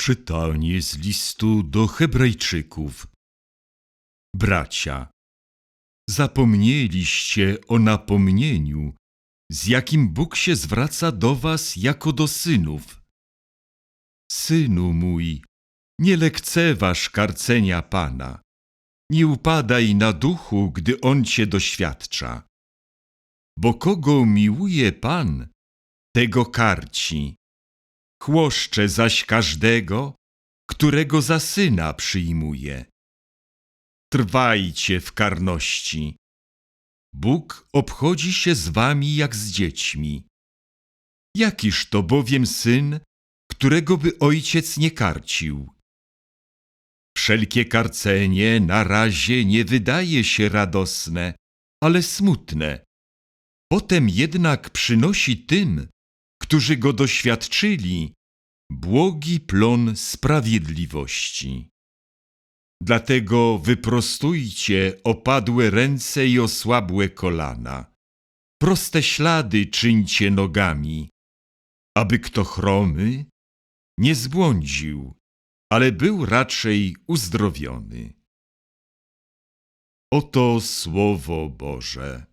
Czytanie z listu do Hebrajczyków. Bracia, zapomnieliście o napomnieniu, z jakim Bóg się zwraca do was jako do synów. Synu mój, nie lekceważ karcenia Pana, nie upadaj na duchu, gdy On cię doświadcza. Bo kogo miłuje Pan, tego karci. Chłoszcze zaś każdego, którego za syna przyjmuje. Trwajcie w karności. Bóg obchodzi się z wami jak z dziećmi. Jakiż to bowiem syn, którego by ojciec nie karcił? Wszelkie karcenie na razie nie wydaje się radosne, ale smutne. Potem jednak przynosi tym, którzy go doświadczyli, błogi plon sprawiedliwości. Dlatego wyprostujcie opadłe ręce i osłabłe kolana. Proste ślady czyńcie nogami, aby kto chromy nie zbłądził, ale był raczej uzdrowiony. Oto Słowo Boże.